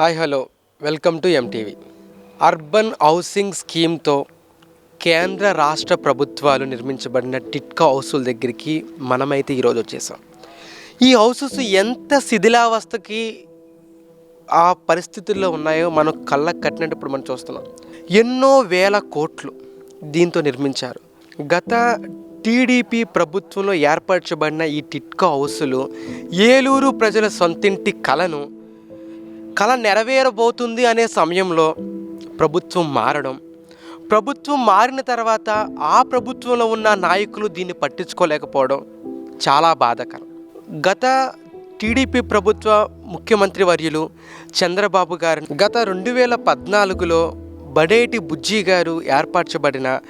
Hi hello. Welcome to MTV urban housing స్కీమ్తో కేంద్ర రాష్ట్ర ప్రభుత్వాలు నిర్మించబడిన టిట్కా హౌసుల దగ్గరికి మనమైతే ఈరోజు వచ్చేసాం. ఈ హౌసెస్ ఎంత శిథిలావస్థకి ఆ పరిస్థితుల్లో ఉన్నాయో మనం కళ్ళకు కట్టినట్టు ఇప్పుడు మనం చూస్తున్నాం. ఎన్నో వేల కోట్లు దీంతో నిర్మించారు. గత టీడీపీ ప్రభుత్వంలో ఏర్పరచబడిన ఈ టిట్కా హౌసులు ఏలూరు ప్రజల సొంతింటి కలను కళ నెరవేరబోతుంది అనే సమయంలో ప్రభుత్వం మారడం ప్రభుత్వం మారిన తర్వాత ఆ ప్రభుత్వంలో ఉన్న నాయకులు దీన్ని పట్టించుకోలేకపోవడం చాలా బాధకరం. గత టీడీపీ ప్రభుత్వ ముఖ్యమంత్రి వర్యులు చంద్రబాబు గారు గత రెండు వేల పద్నాలుగులో బడేటి బుజ్జి గారు ఏర్పరచబడిన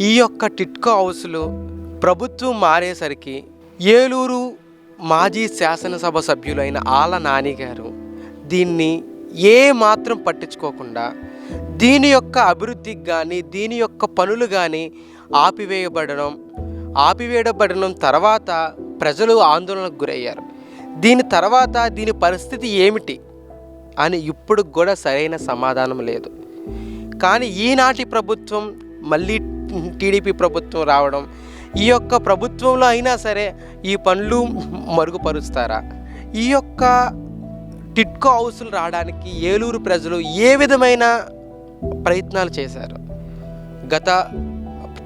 ఈ యొక్క టిట్కో హౌస్లు ప్రభుత్వం మారేసరికి ఏలూరు మాజీ శాసనసభ సభ్యులైన ఆల నాని గారు దీన్ని ఏ మాత్రం పట్టించుకోకుండా దీని యొక్క అభివృద్ధికి కానీ దీని యొక్క పనులు కానీ ఆపివేయబడడం ఆపివేయబడడం తర్వాత ప్రజలు ఆందోళనకు గురయ్యారు. దీని తర్వాత దీని పరిస్థితి ఏమిటి అని ఇప్పుడు కూడా సరైన సమాధానం లేదు. కానీ ఈనాటి ప్రభుత్వం మళ్ళీ టీడీపీ ప్రభుత్వం రావడం ఈ యొక్క ప్రభుత్వంలో అయినా సరే ఈ పనులు మరుగుపరుస్తారా? ఈ యొక్క టిట్కో హౌసులు రావడానికి ఏలూరు ప్రజలు ఏ విధమైన ప్రయత్నాలు చేశారు? గత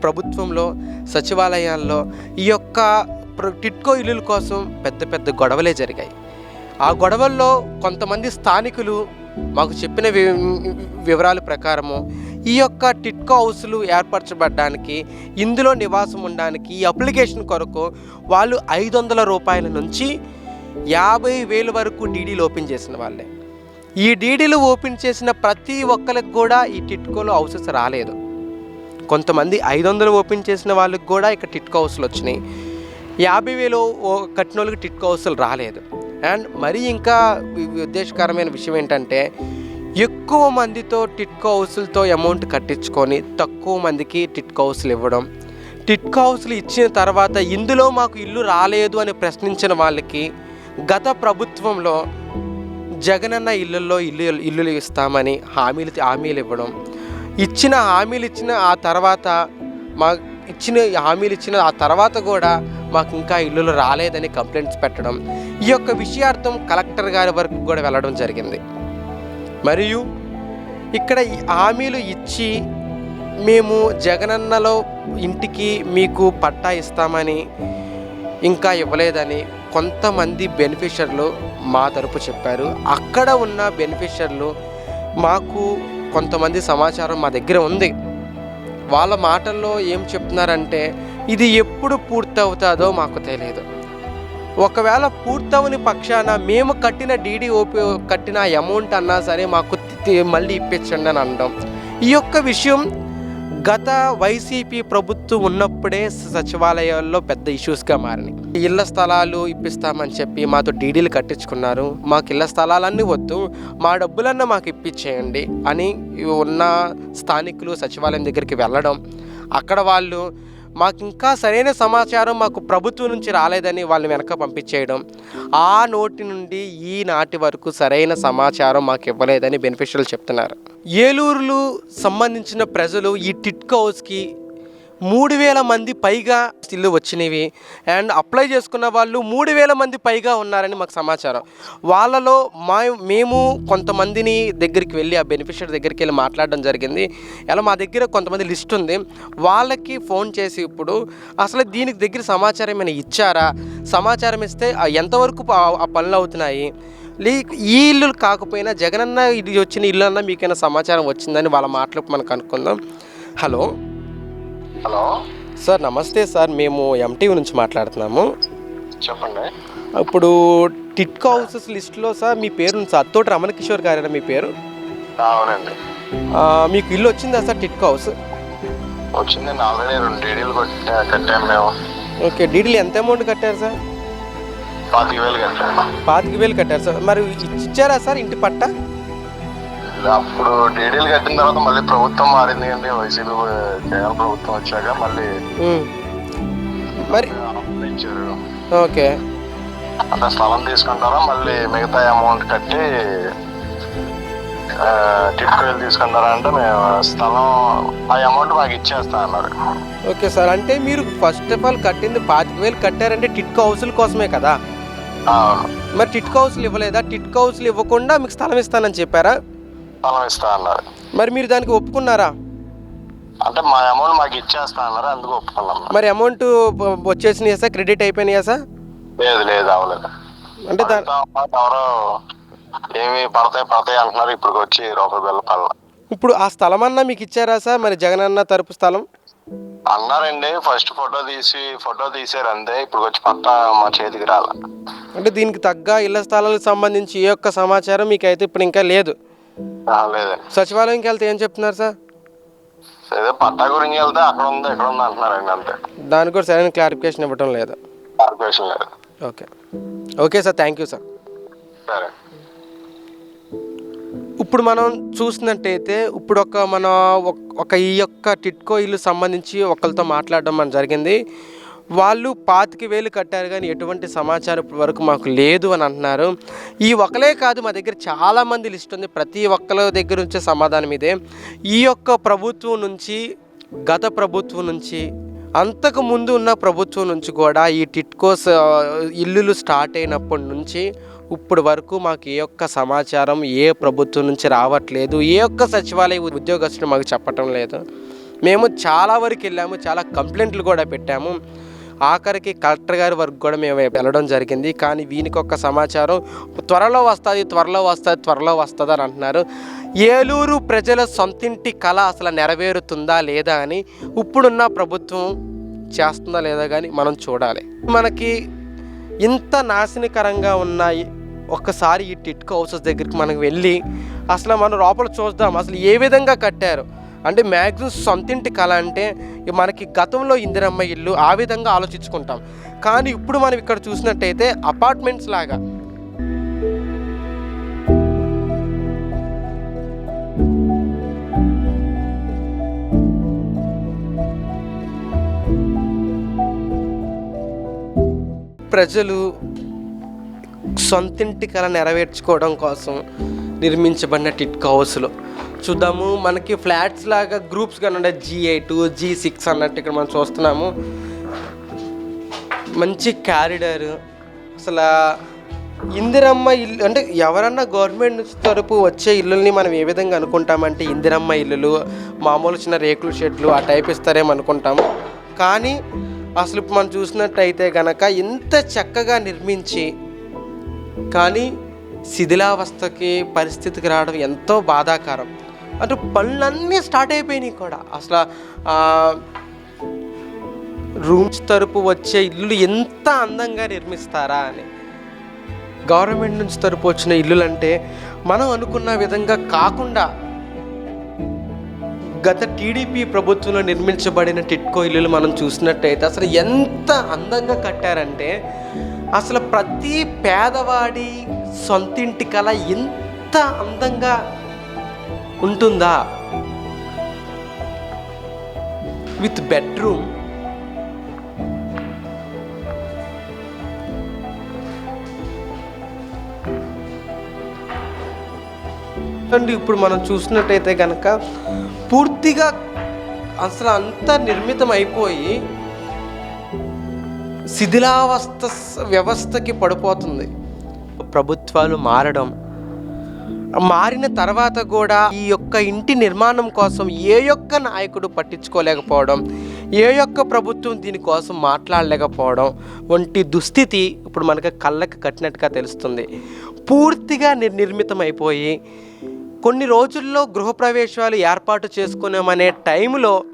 ప్రభుత్వంలో సచివాలయాల్లో ఈ యొక్క ప్ర- టిట్కో ఇల్లుల కోసం పెద్ద పెద్ద గొడవలే జరిగాయి. ఆ గొడవల్లో కొంతమంది స్థానికులు మాకు చెప్పిన వి- వివరాల ప్రకారము ఈ యొక్క టిట్కో హౌసులు ఏర్పరచబడడానికి ఇందులో నివాసం ఉండడానికి ఈ అప్లికేషన్ కొరకు వాళ్ళు ఐదు వందల రూపాయల నుంచి యాభై వేలు వరకు డీడీలు ఓపెన్ చేసిన వాళ్ళే. ఈ డీడీలు ఓపెన్ చేసిన ప్రతి ఒక్కరికి కూడా ఈ టిట్కోలో హౌసెస్ రాలేదు. కొంతమంది ఐదు వందలు ఓపెన్ చేసిన వాళ్ళకి కూడా ఇక్కడ టిట్కో హౌస్లు వచ్చినాయి. యాభై వేలు ఓ- కట్టిన వాళ్ళకి టిట్కో హౌస్లు రాలేదు. అండ్ మరీ ఇంకా ఉద్దేశకరమైన విషయం ఏంటంటే ఎక్కువ మందితో టిట్కో హౌసులతో అమౌంట్ కట్టించుకొని తక్కువ మందికి టిట్కో హౌసులు ఇవ్వడం టిట్కో హౌసులు ఇచ్చిన తర్వాత ఇందులో మాకు ఇల్లు రాలేదు అని ప్రశ్నించిన వాళ్ళకి గత ప్రభుత్వంలో జగనన్న ఇళ్ళల్లో ఇల్లు ఇల్లులు ఇస్తామని హామీలు హామీలు ఇవ్వడం. ఇచ్చిన హామీలు ఇచ్చిన ఆ తర్వాత మా ఇచ్చిన హామీలు ఇచ్చిన ఆ తర్వాత కూడా మాకు ఇంకా ఇల్లులు రాలేదని కంప్లైంట్స్ పెట్టడం. ఈ యొక్క విషయార్థం కలెక్టర్ గారి వరకు కూడా వెళ్ళడం జరిగింది. మరియు ఇక్కడ హామీలు ఇచ్చి మేము జగనన్నలో ఇంటికి మీకు పట్టా ఇస్తామని ఇంకా ఇవ్వలేదని కొంతమంది బెనిఫిషర్లు మా తరపు చెప్పారు. అక్కడ ఉన్న బెనిఫిషర్లు మాకు కొంతమంది సమాచారం మా దగ్గర ఉంది. వాళ్ళ మాటల్లో ఏం చెప్తున్నారంటే ఇది ఎప్పుడు పూర్తవుతుందో మాకు తెలియదు. ఒకవేళ పూర్తవని పక్షాన మేము కట్టిన డీడీ ఓపీ కట్టిన అమౌంట్ అన్నా సరే మాకు తి- మళ్ళీ ఇప్పించండి అని అనడం. ఈ యొక్క విషయం గత వైసీపీ ప్రభుత్వం ఉన్నప్పుడే సచివాలయాల్లో పెద్ద ఇష్యూస్గా మారినాయి. ఇళ్ళ స్థలాలు ఇప్పిస్తామని చెప్పి మాతో డీడీలు కట్టించుకున్నారు. మాకు ఇళ్ళ స్థలాలన్నీ వద్దు మా డబ్బులన్నా మాకు ఇప్పించేయండి అని ఉన్న స్థానికులు సచివాలయం దగ్గరికి వెళ్ళడం అక్కడ వాళ్ళు మాకు ఇంకా సరైన సమాచారం మాకు ప్రభుత్వం నుంచి రాలేదని వాళ్ళు వెనక పంపించేయడం. ఆ నోటి నుండి ఈ నాటి వరకు సరైన సమాచారం మాకు ఇవ్వలేదని బెనిఫిషియల్ చెప్తున్నారు. ఏలూరులు సంబంధించిన ప్రజలు ఈ టిట్ హౌస్కి మూడు వేల మంది పైగా ఇల్లు వచ్చినవి. అండ్ అప్లై చేసుకున్న వాళ్ళు మూడు వేల మంది పైగా ఉన్నారని మాకు సమాచారం. వాళ్ళలో మా మేము కొంతమందిని దగ్గరికి వెళ్ళి ఆ బెనిఫిషియరీ దగ్గరికి వెళ్ళి మాట్లాడడం జరిగింది. ఇలా మా దగ్గర కొంతమంది లిస్ట్ ఉంది. వాళ్ళకి ఫోన్ చేసి ఇప్పుడు అసలు దీనికి దగ్గర సమాచారం ఏమైనా ఇచ్చారా? సమాచారం ఇస్తే ఎంతవరకు ఆ- పనులు అవుతున్నాయి? లీ ఈ ఇల్లు కాకపోయినా జగనన్న ఇది వచ్చిన ఇల్లు అన్న మీకైనా సమాచారం వచ్చిందని వాళ్ళ మాటలకు మనం కనుక్కుందాం హలో. హలో. సార్ నమస్తే సార్ మేము ఎంటీవీ నుంచి మాట్లాడుతున్నాము. చెప్పండి. ఇప్పుడు టిట్కో హౌసెస్ లిస్ట్లో సార్ మీ పేరు సార్ అత్తోటి రమణ కిషోర్ గారేనా మీ పేరు? అవునండి. మీకు ఇల్లు వచ్చిందా సార్ టిట్కో హౌస్? వచ్చిందండి ఆల్రెడీ రెండు డీడీలు కొట్టా కట్టాము మేము. ఓకే డీడీలు ఎంత అమౌంట్ కట్టారు సార్? పాతిక వేలు కట్టాము పాతిక వేలు కట్టారు సార్. మరి ఇచ్చారా సార్ ఇంటి పట్ట? అప్పుడు డీడీలు కట్టిన తర్వాత మళ్ళీ ప్రభుత్వం మారింది అండి. వైసీపీ జగన్ ప్రభుత్వం వచ్చాక మళ్ళీ. మరి ఓకే. అంత స్థలం తీసుకుంటారా మళ్ళీ మిగతా అమౌంట్ కట్టి టిట్కోలు తీసుకుంటారా అంటే మేము స్థలం ఆ అమౌంట్ మాకు ఇచ్చేస్తా అన్నారు. Okay sir. అంటే మీరు ఫస్ట్ ఆఫ్ ఆల్ కట్టింది పాతిక వేలు కట్టారంటే టిట్కో హౌసుల కోసమే కదా? మరి టిట్కో హౌస్లు ఇవ్వలేదా? టిట్కో హౌస్లు ఇవ్వకుండా మీకు స్థలం ఇస్తానని చెప్పారా? స్థలం ఇస్తా అన్నారు మరి మీరు దానికి ఒప్పుకున్నారా? అంటే మా అమౌంట్ మాకు ఇచ్చేస్తా అన్నారు అందుకు ఒప్పుకున్నాం. మరి అమౌంట్ వచ్చేసినాయా సార్? క్రెడిట్ అయిపోయినాయా సార్? లేదు లేదు అవ్వలేదు. అంటే ఎవరో ఏమి పడతాయి పడతాయి అంటున్నారు ఇప్పుడు వచ్చి రూపాయి బిల్ల పల్ల ఇప్పుడు ఆ స్థలం అన్నా మీకు ఇచ్చారా సార్? మరి జగన్ అన్న తరపు స్థలం? అన్నారండి ఫస్ట్ ఫోటో తీసి ఫోటో తీసారు అంతే ఇప్పుడు వచ్చి పట్టా మా చేతికి రాల. అంటే దీనికి తగ్గ ఇళ్ళ స్థలాలకు సంబంధించి ఏ ఒక్క సమాచారం మీకు అయితే ఇప్పుడు ఇంకా లేదు. లేదండి సచివాలయంకి వెళ్తే ఏం చెప్తున్నారు సార్? ఏదో పట్టా గురించి వెళ్తే అక్కడ ఉంది ఇక్కడ ఉంది అంటున్నారండి అంతే. దానికి కూడా సరైన క్లారిఫికేషన్ ఇవ్వటం లేదు? కార్పొరేషన్ లేదు. Okay. Okay sir thank you sir. సరే. ఇప్పుడు మనం చూసినట్టయితే ఇప్పుడు ఒక మన ఒక- ఒక ఈ యొక్క టిట్కో ఇల్లు సంబంధించి ఒకరితో మాట్లాడడం మన జరిగింది. వాళ్ళు పాతిక వేలు కట్టారు కానీ ఎటువంటి సమాచారం ఇప్పటి వరకు మాకు లేదు అని అంటున్నారు. ఈ ఒకలే కాదు మా దగ్గర చాలామంది లిస్ట్ ఉంది. ప్రతి ఒక్కరి దగ్గర నుంచే సమాధానం ఇదే. ఈ యొక్క ప్రభుత్వం నుంచి గత ప్రభుత్వం నుంచి అంతకు ముందు ఉన్న ప్రభుత్వం నుంచి కూడా ఈ టిట్కోస్ ఇల్లులు స్టార్ట్ అయినప్పటి నుంచి ఇప్పుడు వరకు మాకు ఏ ఒక్క సమాచారం ఏ ప్రభుత్వం నుంచి రావట్లేదు. ఏ ఒక్క సచివాలయ ఉద్యోగస్తులు మాకు చెప్పటం లేదు. మేము చాలా వరకు వెళ్ళాము చాలా కంప్లైంట్లు కూడా పెట్టాము. ఆఖరికి కలెక్టర్ గారి వరకు కూడా మేము వెళ్ళడం జరిగింది. కానీ వీనికి సమాచారం త్వరలో వస్తుంది త్వరలో వస్తుంది త్వరలో వస్తుంది అని అంటున్నారు. ఏలూరు ప్రజల సొంతింటి కళ అసలు నెరవేరుతుందా లేదా అని ఇప్పుడున్న ప్రభుత్వం చేస్తుందా లేదా కానీ మనం చూడాలి. మనకి ఇంత నాశనకరంగా ఉన్నాయి ఒక్కసారి ఈ టిట్కో హౌసెస్ దగ్గరికి మనం వెళ్ళి అసలు మనం లోపల చూద్దాం. అసలు ఏ విధంగా కట్టారు? అంటే మ్యాక్సిమం సొంతింటి కళ అంటే మనకి గతంలో ఇందిరమ్మ ఇల్లు ఆ విధంగా ఆలోచించుకుంటాం. కానీ ఇప్పుడు మనం ఇక్కడ చూసినట్టయితే అపార్ట్మెంట్స్ లాగా. ప్రజలు సొంతింటి కళ నెరవేర్చుకోవడం కోసం నిర్మించబడిన టిట్ హౌస్లో. చూద్దాము. మనకి ఫ్లాట్స్ లాగా గ్రూప్స్ కానీ ఉండే జీ ఎయిట్ జీ సిక్స్ అన్నట్టు ఇక్కడ మనం చూస్తున్నాము. మంచి క్యారిడర్ అసలు ఇందిరమ్మ ఇల్లు అంటే ఎవరన్నా గవర్నమెంట్ నుంచి తరపు వచ్చే ఇల్లుల్ని మనం ఏ విధంగా అనుకుంటామంటే ఇందిరమ్మ ఇల్లులు మామూలు చిన్న రేకుల షెడ్లు ఆ టైప్ ఇస్తారేమో అనుకుంటాము. కానీ అసలు ఇప్పుడు మనం చూసినట్టయితే కనుక ఇంత చక్కగా నిర్మించి కానీ శిథిలావస్థకి పరిస్థితికి రావడం ఎంతో బాధాకరం. అటు పనులన్నీ స్టార్ట్ అయిపోయినాయి కూడా. అసలు రూమ్స్ తరపు వచ్చే ఇల్లు ఎంత అందంగా నిర్మిస్తారా అని. గవర్నమెంట్ నుంచి తరపు వచ్చిన ఇల్లులు అంటే మనం అనుకున్న విధంగా కాకుండా గత టీడీపీ ప్రభుత్వంలో నిర్మించబడిన టిట్కో ఇల్లులు మనం చూసినట్టయితే అసలు ఎంత అందంగా కట్టారంటే అసలు ప్రతి పేదవాడి సొంతింటి కళ ఎంత అందంగా ఉంటుందా? విత్ బెడ్రూమ్ అండి ఇప్పుడు మనం చూసినట్టయితే కనుక పూర్తిగా అసలు అంతా నిర్మితం అయిపోయి శిథిలావస్థ వ్యవస్థకి పడిపోతుంది. ప్రభుత్వాలు మారడం మారిన తర్వాత కూడా ఈ యొక్క ఇంటి నిర్మాణం కోసం ఏ యొక్క నాయకుడు పట్టించుకోలేకపోవడం ఏ యొక్క ప్రభుత్వం దీనికోసం మాట్లాడలేకపోవడం వంటి దుస్థితి ఇప్పుడు మనకు కళ్ళకి కట్టినట్టుగా తెలుస్తుంది. పూర్తిగా నిర్ అయిపోయి కొన్ని రోజుల్లో గృహప్రవేశాలు ఏర్పాటు చేసుకున్నామనే టైంలో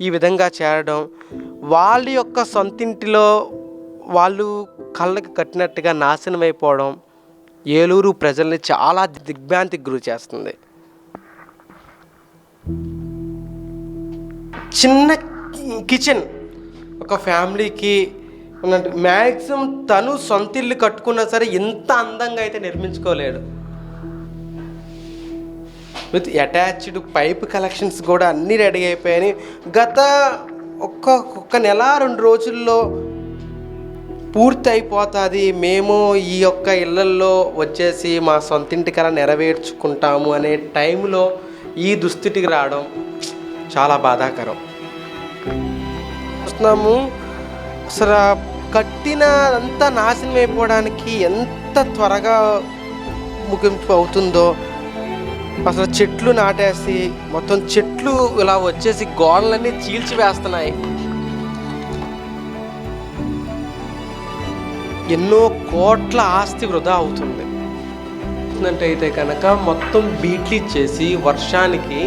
ఈ విధంగా చేరడం వాళ్ళ యొక్క సొంతింటిలో వాళ్ళు కళ్ళకి కట్టినట్టుగా నాశనం అయిపోవడం ఏలూరు ప్రజల్ని చాలా దిగ్భ్రాంతికి గురి చేస్తుంది. చిన్న కిచెన్ ఒక ఫ్యామిలీకి ఉన్నట్టు. మ్యాక్సిమం తను సొంత ఇల్లు కట్టుకున్నా సరే ఇంత అందంగా అయితే నిర్మించుకోలేడు. విత్ అటాచ్డ్ పైప్ కలెక్షన్స్ కూడా అన్నీ రెడీ అయిపోయాయి. గత ఒక్క ఒక్క నెల రెండు రోజుల్లో పూర్తి అయిపోతుంది మేము ఈ యొక్క ఇళ్ళల్లో వచ్చేసి మా సొంతింటి కల నెరవేర్చుకుంటాము అనే టైంలో ఈ దుస్థితికి రావడం చాలా బాధాకరం. చూస్తున్నాము. అసలు కట్టిన అంతా నాశనం అయిపోవడానికి ఎంత త్వరగా ముగింపు అవుతుందో. అసలు చెట్లు నాటేసి మొత్తం చెట్లు ఇలా వచ్చేసి గోడలన్నీ చీల్చి వేస్తున్నాయి ఎన్నో కోట్ల ఆస్తి వృధా అవుతుంది. అయితే కనుక మొత్తం బీట్లు ఇచ్చేసి వర్షానికి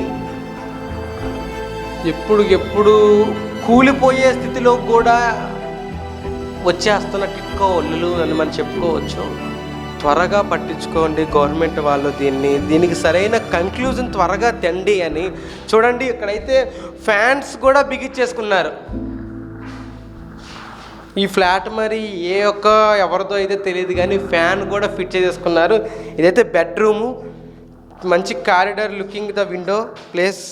ఎప్పుడు ఎప్పుడు కూలిపోయే స్థితిలో కూడా వచ్చేస్తున్న టిక్కో ఒళ్ళు అని మనం చెప్పుకోవచ్చు. త్వరగా పట్టించుకోండి గవర్నమెంట్ వాళ్ళు దీన్ని. దీనికి సరైన కంక్లూజన్ త్వరగా తెండి అని చూడండి. ఇక్కడైతే ఫ్యాన్స్ కూడా బిగించేసుకున్నారు ఈ ఫ్లాట్ మరి ఏ ఒక్క ఎవరిదో అయితే తెలియదు కానీ ఫ్యాన్ కూడా ఫిట్ చేసేసుకున్నారు. ఇదైతే బెడ్రూము మంచి corridor looking the window place.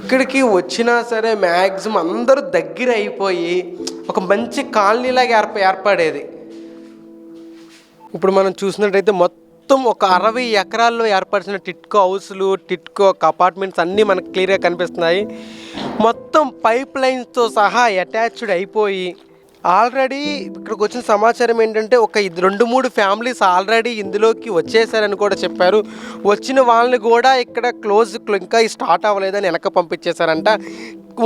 ఇక్కడికి వచ్చినా సరే మ్యాక్సిమం అందరూ దగ్గర అయిపోయి ఒక మంచి కాలనీలాగా ఏర్ప ఏర్పడేది. ఇప్పుడు మనం చూసినట్టయితే మొత్తం ఒక అరవై ఎకరాల్లో ఏర్పరిచిన టిట్కో హౌస్లు టిట్కో అపార్ట్మెంట్స్ అన్నీ మనకు క్లియర్గా కనిపిస్తున్నాయి. మొత్తం పైప్ లైన్స్తో సహా అటాచ్డ్ అయిపోయి ఆల్రెడీ ఇక్కడికి వచ్చిన సమాచారం ఏంటంటే ఒక రెండు మూడు ఫ్యామిలీస్ ఆల్రెడీ ఇందులోకి వచ్చేసారని కూడా చెప్పారు. వచ్చిన వాళ్ళని కూడా ఇక్కడ క్లోజ్ ఇంకా స్టార్ట్ అవ్వలేదని వెనక పంపించేశారంట.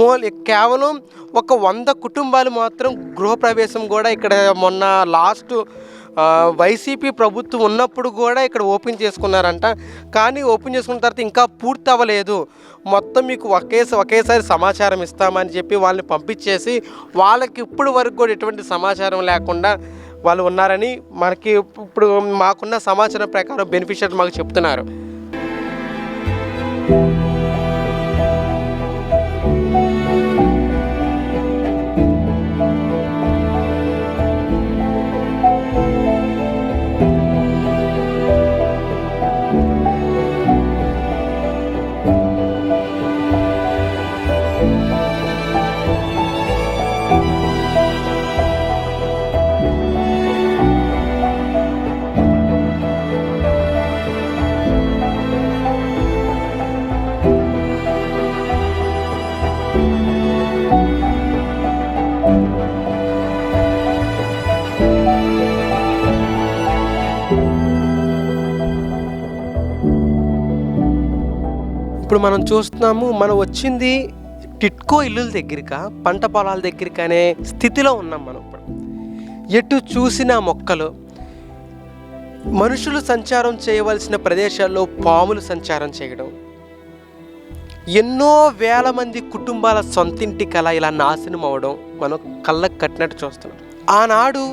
ఓన్లీ కేవలం ఒక వంద కుటుంబాలు మాత్రం గృహప్రవేశం కూడా ఇక్కడ మొన్న లాస్ట్ వైసీపీ ప్రభుత్వం ఉన్నప్పుడు కూడా ఇక్కడ ఓపెన్ చేసుకున్నారంట. కానీ ఓపెన్ చేసుకున్న తర్వాత ఇంకా పూర్తి అవ్వలేదు మొత్తం మీకు ఒకేసారి ఒకేసారి సమాచారం ఇస్తామని చెప్పి వాళ్ళని పంపించేసి వాళ్ళకి ఇప్పుడు వరకు కూడా ఎటువంటి సమాచారం లేకుండా వాళ్ళు ఉన్నారని మనకి ఇప్పుడు మాకున్న సమాచారం ప్రకారం బెనిఫిషియర్ మాకు చెప్తున్నారు. ఇప్పుడు మనం చూస్తున్నాము మనం వచ్చింది టిట్కో ఇల్లుల దగ్గరిక పంట పొలాల దగ్గరిక అనే స్థితిలో ఉన్నాం మనం ఇప్పుడు. ఎటు చూసిన మొక్కలు మనుషులు సంచారం చేయవలసిన ప్రదేశాల్లో పాములు సంచారం చేయడం ఎన్నో వేల మంది కుటుంబాల సొంతింటి కళ ఇలా నాశనం అవడం మనం కళ్ళకు కట్టినట్టు చూస్తున్నాం. ఆనాడు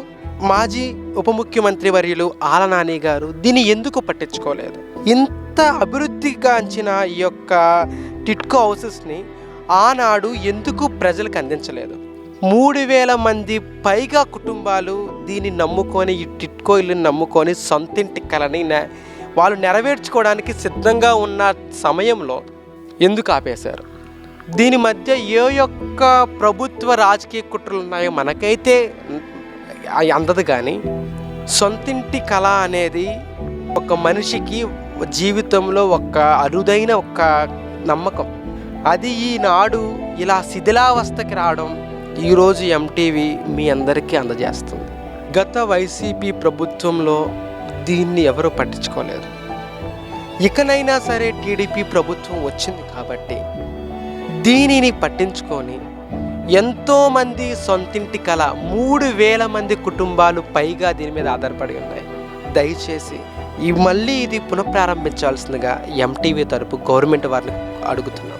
మాజీ ఉప ముఖ్యమంత్రి వర్యులు ఆలనాని గారు దీన్ని ఎందుకు పట్టించుకోలేదు? ఇంత అభివృద్ధిగాంచిన ఈ యొక్క టిట్కో హౌసెస్ని ఆనాడు ఎందుకు ప్రజలకు అందించలేదు? మూడు వేల మంది పైగా కుటుంబాలు దీన్ని నమ్ముకొని ఈ టిట్కో ఇల్లుని నమ్ముకొని సొంతింటి కలని వాళ్ళు నెరవేర్చుకోవడానికి సిద్ధంగా ఉన్న సమయంలో ఎందుకు ఆపేశారు? దీని మధ్య ఏ యొక్క ప్రభుత్వ రాజకీయ కుట్రలు ఉన్నాయో మనకైతే అందదు కానీ సొంతింటి కళ అనేది ఒక మనిషికి జీవితంలో ఒక అరుదైన ఒక నమ్మకం. అది ఈనాడు ఇలా శిథిలావస్థకి రావడం ఈరోజు ఎంటీవీ మీ అందరికీ అందజేస్తుంది. గత వైసీపీ ప్రభుత్వంలో దీన్ని ఎవరు పట్టించుకోలేదు. ఇకనైనా సరే టీడీపీ ప్రభుత్వం వచ్చింది కాబట్టి దీనిని పట్టించుకొని ఎంతోమంది సొంతింటి కళ మూడు వేల మంది కుటుంబాలు పైగా దీని మీద ఆధారపడి ఉన్నాయి. దయచేసి ఈ మళ్ళీ ఇది పునఃప్రారంభించాల్సిందిగా ఎంటీవీ తరపు గవర్నమెంట్ వారిని అడుగుతున్నాం.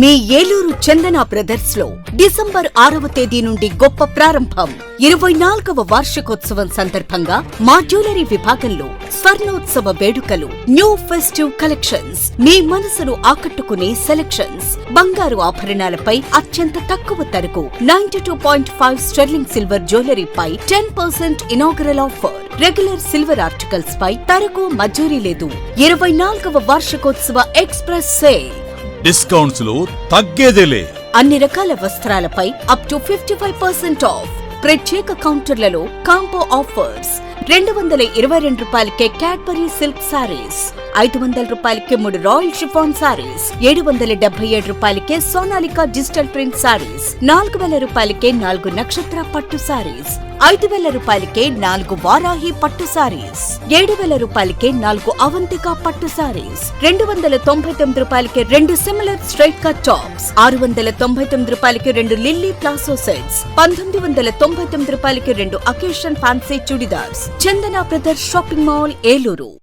మీ ఏలూరు చందన బ్రదర్స్లో డిసెంబర్ ఆరవ తేదీ నుండి గొప్ప ప్రారంభం. ఇరవై నాలుగవ వార్షికోత్సవం సందర్భంగా మా జ్యువెలరీ విభాగంలో స్వర్ణోత్సవ వేడుకలు న్యూ ఫెస్టివ్ కలెక్షన్స్ మీ మనసును ఆకట్టుకునే సెలెక్షన్స్ బంగారు ఆభరణాలపై అత్యంత తక్కువ ధరకు ninety two point five sterling silver జ్యువెలరీపై ten percent inaugural offer. Regular silver articles పై తరకు మజూరీ లేదు. ఇరవై నాలుగవ వార్షికోత్సవ ఎక్స్ప్రెస్ సేల్. డిస్కౌంట్స్లో తగ్గేదేలే అన్ని రకాల వస్త్రాలపై up to fifty five percent off ప్రత్యేక కౌంటర్లలో కాంబో ఆఫర్స్. రెండు వందల ఇరవై రెండు రూపాయలకే క్యాడ్బరీ సిల్క్ సారీస్ ఐదు వందల రూపాయలకే మూడు రాయల్ షిఫాన్ సారీస్ ఏడు వందల డెబ్బై ఏడు రూపాయలకే సోనాలికా డిజిటల్ ప్రింట్ సారీస్ నాలుగు వేల రూపాయలకే నాలుగు నక్షత్ర పట్టు సారీస్ ఐదు వేల రూపాయలకే నాలుగు వారాహి పట్టు సారీస్ ఏడు వేల రూపాయలకే నాలుగు అవంతిక పట్టు సారీస్ రెండు వందల తొంభై తొమ్మిది రూపాయలకే రెండు సిమిలర్ స్ట్రైట్ కట్ టాప్స్ ఆరు వందల తొంభై తొమ్మిది రూపాయలకి రెండు లిల్లీ ప్లాసో సెట్స్ పంతొమ్మిది వందల తొంభై తొమ్మిది రూపాయలకి రెండు occasion fancy churidars Chandana brothers shopping mall Eluru.